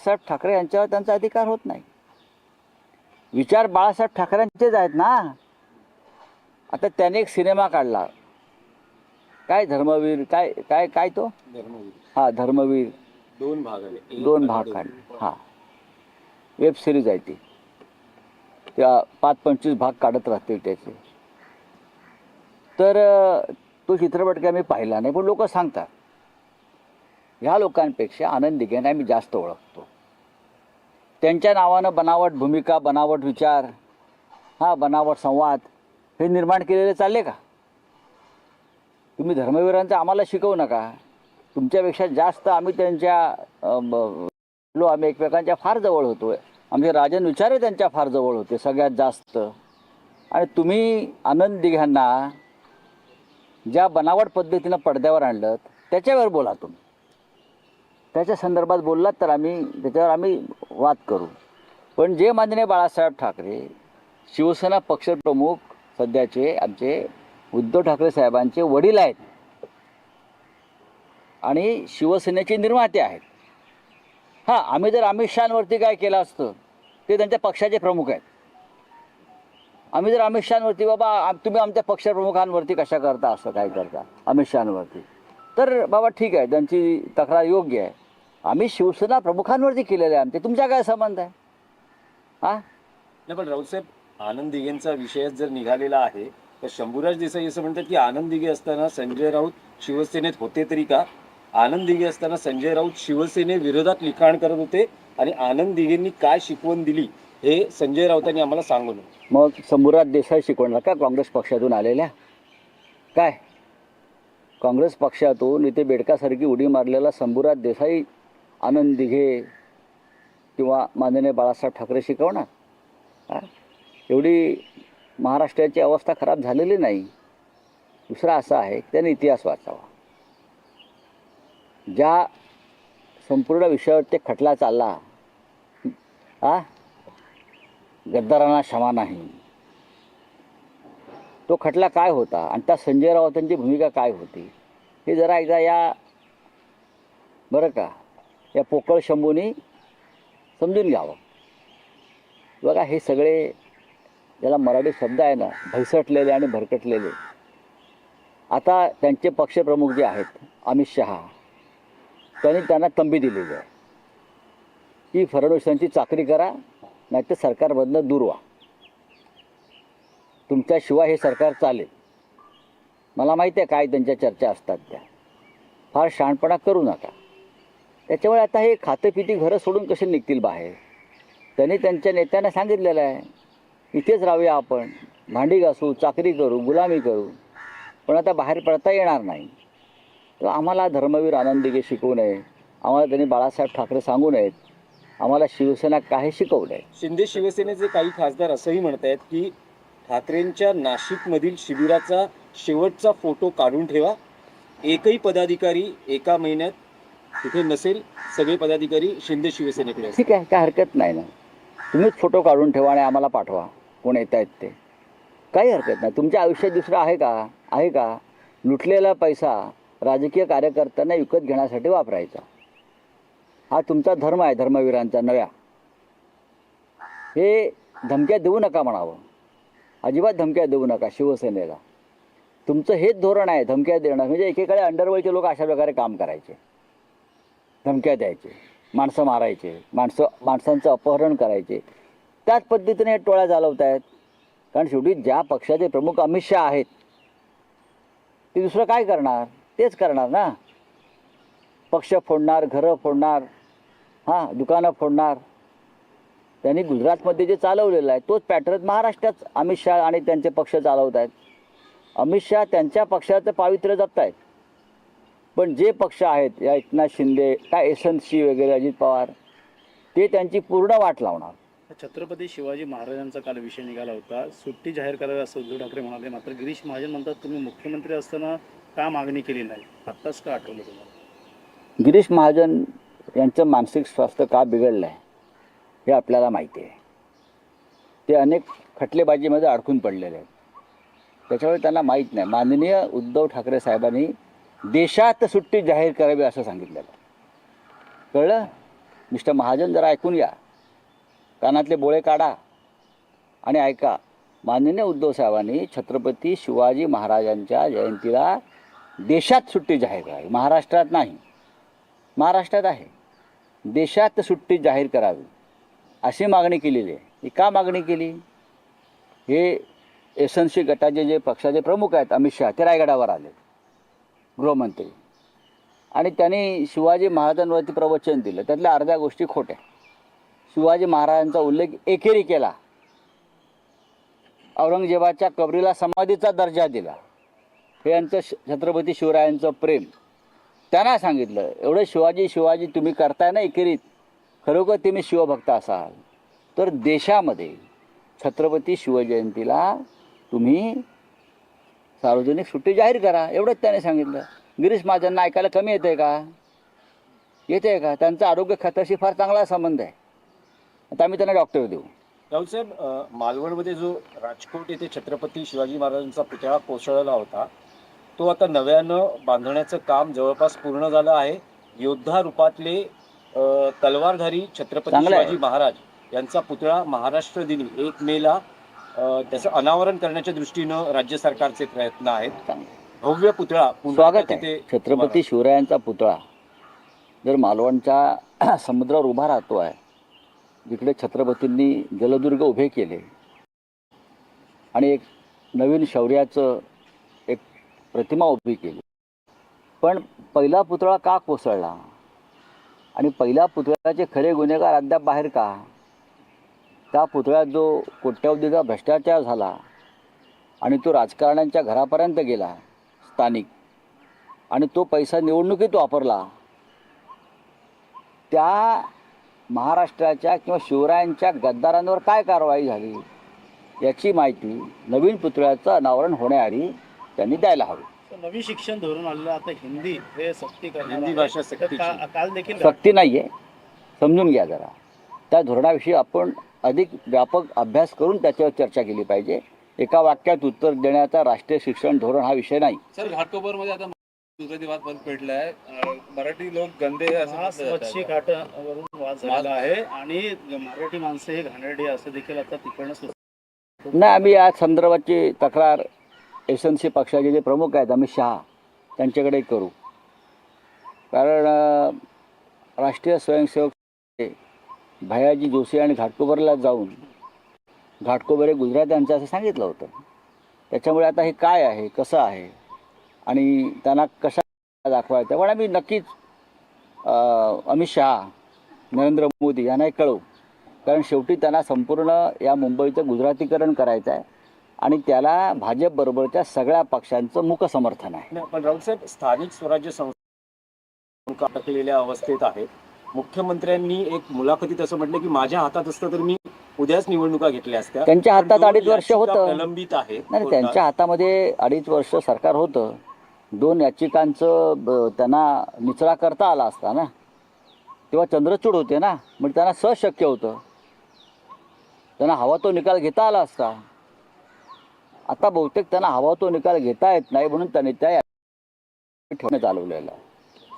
बाळासाहेब ठाकरे यांच्यावर त्यांचा अधिकार होत नाही. विचार बाळासाहेब ठाकरेंचेच आहेत ना. आता त्याने एक सिनेमा काढला. काय धर्मवीर काय काय काय तो? धर्मवीर. हा धर्मवीर. दोन भाग दोन भाग काढले. हा. वेब सिरीज आहे ती. त्या पाच पंचवीस भाग काढत राहतील त्याचे. तर तो चित्रपट काय मी पाहिला नाही पण लोक सांगतात. ह्या लोकांपेक्षा आनंद दिघेंना आम्ही जास्त ओळखतो. त्यांच्या नावानं बनावट भूमिका बनावट विचार हा बनावट संवाद हे निर्माण केलेले चालले का? तुम्ही धर्मवीरांचं आम्हाला शिकवू नका. तुमच्यापेक्षा जास्त आम्ही त्यांच्या ब- लो आम्ही एकमेकांच्या फार जवळ होतो आहे आमचे राजन विचारे त्यांच्या फार जवळ होते सगळ्यात जास्त. आणि तुम्ही आनंद दिघांना ज्या बनावट पद्धतीनं पडद्यावर आणलं त्याच्यावर बोला तुम्ही. त्याच्या संदर्भात बोललात तर आम्ही त्याच्यावर आम्ही वाद करू. पण जे माननीय बाळासाहेब ठाकरे शिवसेना पक्षप्रमुख सध्याचे आमचे उद्धव ठाकरे साहेबांचे वडील आहेत आणि शिवसेनेचे निर्माते आहेत. हां आम्ही जर अमित शहांवरती काय केलं असतं ते त्यांच्या पक्षाचे प्रमुख आहेत. आम्ही जर अमित शहांवरती बाबा तुम्ही आमच्या पक्षप्रमुखांवरती कशा करता असं काय करता अमित शहांवरती? तर बाबा ठीक आहे त्यांची तक्रार योग्य आहे. आम्ही शिवसेना प्रमुखांवरती केलेलं आहे आमचे. तुमचा काय संबंध आहे? हां? नाही पण राऊतसाहेब आनंद दिघेंचा विषय जर निघालेला आहे तर शंभूराज देसाई असं म्हणतात की आनंद दिघे असताना संजय राऊत शिवसेनेत होते तरी का? आनंद दिघे असताना संजय राऊत शिवसेने विरोधात लिखाण करत होते आणि आनंद दिघेंनी काय शिकवण दिली हे संजय राऊतांनी आम्हाला सांगू नये मग शंभूराज देसाई शिकवणार का काँग्रेस पक्षातून आलेल्या? काय? काँग्रेस पक्षातून इथे बेडकासारखी उडी मारलेला शंभूराज देसाई आनंद दिघे किंवा माननीय बाळासाहेब ठाकरे शिकवणार? हा? एवढी महाराष्ट्राची अवस्था खराब झालेली नाही. दुसरा असा आहे त्याने इतिहास वाचावा. ज्या संपूर्ण विषयावर ते खटला चालला आ गद्दारांना क्षमा नाही. तो खटला काय होता? आणि त्या संजय राऊतांची भूमिका काय होती? हे जरा एकदा या बरं का या पोकळ शंभूनी समजून घ्यावं. बघा हे सगळे ज्याला मराठी शब्द आहे ना भैसटलेले आणि भरकटलेले. आता त्यांचे पक्षप्रमुख जे आहेत अमित शहा त्यांनी त्यांना तंबी दिलेली आहे. की फडणवीसांची चाकरी करा नाही तर सरकारमधनं दूर व्हा. तुमच्याशिवाय हे सरकार चालेल. मला माहिती आहे काय त्यांच्या चर्चा असतात त्या. फार शहाणपणा करू नका. त्याच्यामुळे आता हे खातेपिती घरं सोडून कसे निघतील बाहेर? त्यांनी त्यांच्या नेत्यांना सांगितलेलं आहे इथेच राहूया आपण. भांडी घासू चाकरी करू गुलामी करू. पण आता बाहेर पडता येणार नाही. तर आम्हाला धर्मवीर आनंदिके शिकवू नये. आम्हाला त्यांनी बाळासाहेब ठाकरे सांगू नयेत. आम्हाला शिवसेना काही शिकवू नये. शिंदे शिवसेनेचे काही खासदार असंही म्हणत आहेत की ठाकरेंच्या नाशिकमधील शिबिराचा शेवटचा फोटो काढून ठेवा. एकही पदाधिकारी एका महिन्यात तिथे नसेल सगळे पदाधिकारी शिंदे शिवसेनेकडे असतील. ठीक आहे काय हरकत नाही ना. तुम्हीच फोटो काढून ठेवा आणि आम्हाला पाठवा. कोण येत आहेत ते. काही हरकत नाही. तुमच्या आयुष्यात दुसरं आहे का? आहे का? लुटलेला पैसा राजकीय कार्यकर्त्यांना विकत घेण्यासाठी वापरायचा. हा तुमचा धर्म आहे धर्मवीरांचा नव्या. हे धमक्या देऊ नका म्हणावं. अजिबात धमक्या देऊ नका शिवसेनेला. तुमचं हेच धोरण आहे धमक्या देणं. म्हणजे एकेकाळी अंडरवर्ल्डचे लोक अशा प्रकारे काम करायचे. धमक्या द्यायचे. माणसं मारायचे. माणसं माणसांचं अपहरण करायचे. त्याच पद्धतीने टोळ्या चालवत आहेत कारण शेवटी ज्या पक्षाचे प्रमुख अमित शहा आहेत ते दुसरं काय करणार? तेच करणार ना. पक्ष फोडणार घरं फोडणार हां दुकानं फोडणार. त्यांनी गुजरातमध्ये जे चालवलेलं आहे तोच पॅटर्न महाराष्ट्रात अमित शहा आणि त्यांचे पक्ष चालवत आहेत अमित शहा त्यांच्या पक्षाचं पावित्र्य जपत आहेत पण जे पक्ष आहेत या एकनाथ शिंदे काय एसएनसी वगैरे अजित पवार ते त्यांची पूर्ण वाट लावणार. छत्रपती शिवाजी महाराजांचा काल विषय निघाला होता. सुट्टी जाहीर करावी असं उद्धव ठाकरे म्हणाले मात्र गिरीश महाजन म्हणतात तुम्ही मुख्यमंत्री असताना का मागणी केली नाही? आत्ताच का आठवलं तुम्हाला? गिरीश महाजन यांचं मानसिक स्वास्थ्य का बिघडलं आहे हे आपल्याला माहिती आहे. ते अनेक खटलेबाजीमध्ये अडकून पडलेले आहेत. त्याच्यामुळे त्यांना माहीत नाही. माननीय उद्धव ठाकरे साहेबांनी देशात सुट्टी जाहीर करावी असं सांगितलेलं. कळलं? मिस्टर महाजन जरा ऐकून घ्या कानातले बोळे काढा आणि ऐका. माननीय उद्धव साहेबांनी छत्रपती शिवाजी महाराजांच्या जयंतीला देशात सुट्टी जाहीर करावी. महाराष्ट्रात नाही. महाराष्ट्रात आहे. देशात सुट्टी जाहीर करावी. अशी मागणी केलेली आहे. ही का मागणी केली? हे एस एन सी गटाचे जे पक्षाचे प्रमुख आहेत अमित शहा ते रायगडावर आले. गृहमंत्री. आणि त्यांनी शिवाजी महाराजांवरती प्रवचन दिलं. त्यातल्या अर्ध्या गोष्टी खोट्या शिवाजी महाराजांचा उल्लेख एकेरी केला. औरंगजेबाच्या कबरीला समाधीचा दर्जा दिला. हे यांचं श- छत्रपती शिवरायांचं प्रेम. त्यांना सांगितलं एवढं शिवाजी शिवाजी तुम्ही करताय ना एकेरीत? खरोखर तुम्ही शिवभक्त असाल. तर देशामध्ये छत्रपती शिवजयंतीला तुम्ही सार्वजनिक सुट्टी जाहीर करा एवढंच त्याने सांगितलं. गिरीश महाजनना ऐकायला कमी येते का? येते का? त्यांचा आरोग्य खात्याशी फार चांगला संबंध आहे. आता आम्ही त्यांना डॉक्टर देऊ. राऊतसाहेब मालवणमध्ये जो राजकोट येथे छत्रपती शिवाजी महाराजांचा पुतळा कोसळला होता तो आता नव्यानं बांधण्याचं काम जवळपास पूर्ण झालं आहे. योद्धा रूपातले तलवारधारी छत्रपती. शिवाजी महाराज यांचा पुतळा महाराष्ट्र दिनी एक मेला त्याचं अनावरण करण्याच्या दृष्टीनं राज्य सरकारचे प्रयत्न आहेत. भव्य पुतळा स्वागत आहे. छत्रपती शिवरायांचा पुतळा. जर मालवणच्या समुद्रावर उभा राहतो आहे जिकडे छत्रपतींनी जलदुर्ग उभे केले आणि एक नवीन शौर्याचं एक प्रतिमा उभी केली. पण पहिला पुतळा का कोसळला? आणि पहिल्या पुतळ्याचे खरे गुन्हेगार अद्याप बाहेर का? त्या पुतळ्यात जो कोट्यावधीचा भ्रष्टाचार झाला आणि तो राजकारण्यांच्या घरापर्यंत गेला स्थानिक आणि तो पैसा निवडणुकीत वापरला त्या महाराष्ट्राच्या किंवा शिवरायांच्या गद्दारांवर काय कारवाई झाली याची माहिती नवीन पुतळ्याचं अनावरण होण्याआधी त्यांनी द्यायला हवी नवीन शिक्षण धोरण आलेलं आता हिंदी हे सक्ती करणार हिंदी. भाषा. का- काल देखील सक्ती नाही आहे समजून घ्या जरा त्या धोरणाविषयी आपण अधिक व्यापक अभ्यास करून त्याच्यावर चर्चा केली पाहिजे एका वाक्यात उत्तर देण्याचा राष्ट्रीय शिक्षण धोरण हा विषय नाही सर घाटकोपरमध्ये आता दुसरा वाद बंद पेटलाय अं, मराठी लोक गंदे जातं. घाटावरून वाद झालेला आहे आणि मराठी माणसं हे घाणेरडी असं देखील आता तिकडनं. नाही आम्ही या संदर्भाची तक्रार एस एन सी पक्षाचे जे प्रमुख आहेत अमित शहा त्यांच्याकडे करू कारण राष्ट्रीय स्वयंसेवक भयाजी जोशी आणि घाटकोबरला जाऊन घाटकोबरे हे गुजरात्यांचं असं सांगितलं होतं. त्याच्यामुळे आता हे काय आहे कसं आहे आणि त्यांना कशा दाखवायचं? पण आम्ही नक्कीच अमित शहा नरेंद्र मोदी यांनाही कळवू. कारण शेवटी त्यांना संपूर्ण या मुंबईचं गुजरातीकरण करायचं आहे आणि त्याला भाजपबरोबरच्या सगळ्या पक्षांचं मुक समर्थन आहे पण पण राऊतसाहेब स्थानिक स्वराज्य संस्था अटकलेल्या अवस्थेत आहेत. मुख्यमंत्र्यांनी एक मुलाखतीत असं म्हटलं की माझ्या हातात असतं तर मी उद्याच निवडणुका घेतल्या असत्या. त्यांच्या हातात अडीच वर्ष होतं. प्रलंबित आहे नाही त्यांच्या हातामध्ये अडीच वर्ष सरकार होतं. दोन याचिकांचं त्यांना निचरा करता आला असता ना. तेव्हा चंद्रचूड होते ना. म्हणजे त्यांना सहज शक्य होतं. त्यांना हवा तो निकाल घेता आला असता. आता बहुतेक त्यांना हवा तो निकाल घेता येत नाही म्हणून त्यांनी त्या ठेवण्यात चालवलेला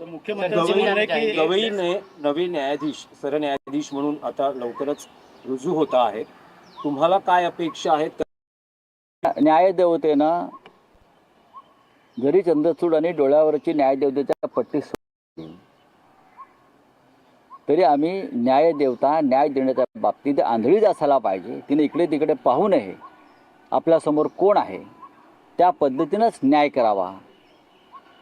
आहे तर मुख्यमंत्र्यांचं म्हणणं आहे की गवई ने नवे न्यायाधीश सरन्यायाधीश म्हणून आता लवकरच रुजू होता आहे तुम्हाला काय अपेक्षा आहेत? न्यायदेवतेनं जरी चंद्रचूड आणि डोळ्यावरची न्यायदेवतेच्या पट्टी तरी आम्ही न्यायदेवता न्याय देण्याच्या बाबतीत आंधळीच असायला पाहिजे. तिने इकडे तिकडे पाहू नये. आपल्यासमोर कोण आहे? त्या पद्धतीनंच न्याय करावा.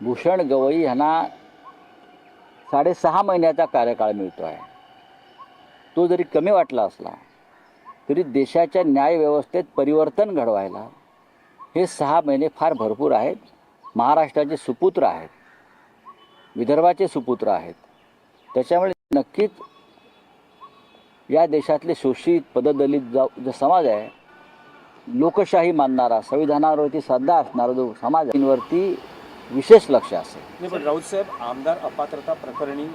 भूषण गवई यांना साडेसहा महिन्याचा कार्यकाळ मिळतो आहे. तो जरी कमी वाटला असला तरी देशाच्या न्यायव्यवस्थेत परिवर्तन घडवायला हे सहा महिने फार भरपूर आहेत. महाराष्ट्राचे सुपुत्र आहेत. विदर्भाचे सुपुत्र आहेत. त्याच्यामुळे नक्कीच या देशातले शोषित पददलित जा जो समाज आहे लोकशाही मानणारा संविधानावरती श्रद्धा असणारा जो समाज वरती विशेष लक्ष असेल नाही पण राऊतसाहेब आमदार अपात्रता प्रकरणी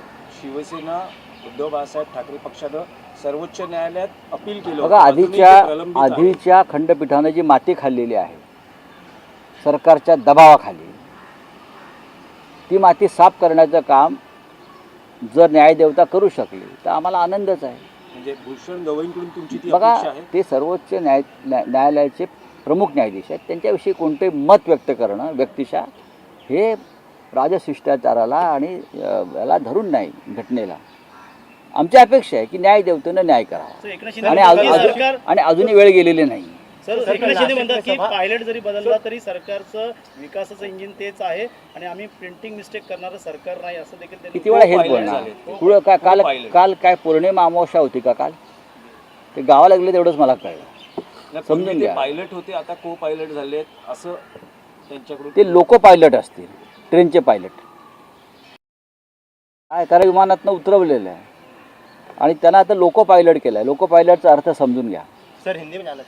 शिवसेना उद्धव बाळासाहेब ठाकरे पक्षानं सर्वोच्च न्यायालयात अपील केलं बघा होतं. अजूनही ते आधीच्या प्रलंबित आहे. आधीच्या खंडपीठानं जी माती खाल्लेली आहे सरकारच्या दबावाखाली ती माती साफ करण्याचं काम जर न्यायदेवता करू शकली तर आम्हाला आनंदच आहे म्हणजे भूषण गवईंकडून तुमची ती बघा अपेक्षा आहे ते सर्वोच्च न्याय न्याय- न्यायालयाचे प्रमुख न्यायाधीश आहेत त्यांच्याविषयी कोणते मत व्यक्त करणं व्यक्तिशा हे राजशिष्टाचाराला आणि याला धरून नाही घटनेला आमची अपेक्षा आहे की न्याय करावा सर, एकनाथ शिंदे आणि आणि अजूनही वेळ गेलेली नाही सर एकनाथ शिंदे म्हणतात की पायलट जरी बदलला तरी सरकारचं विकासाचं इंजिन तेच आहे आणि आम्ही प्रिंटिंग मिस्टेक करणारं सरकार नाही असं देखील किती वेळा हेच बोलणार झाले. पुढं काय काल pilot. काल काय पौर्णिमा अमावस्या होती का काल ते गावाला गेले तेवढंच मला कळलं समजून घ्या. पायलट होते आता को पायलट झालेत असं ते लोको पायलट असतील ट्रेनचे पायलट. काय कारण विमानातनं उतरवलेलं आहे. आणि त्यांना आता लोको पायलट केलं आहे लोको पायलटचा अर्थ समजून घ्या. सर हिंदी में जाना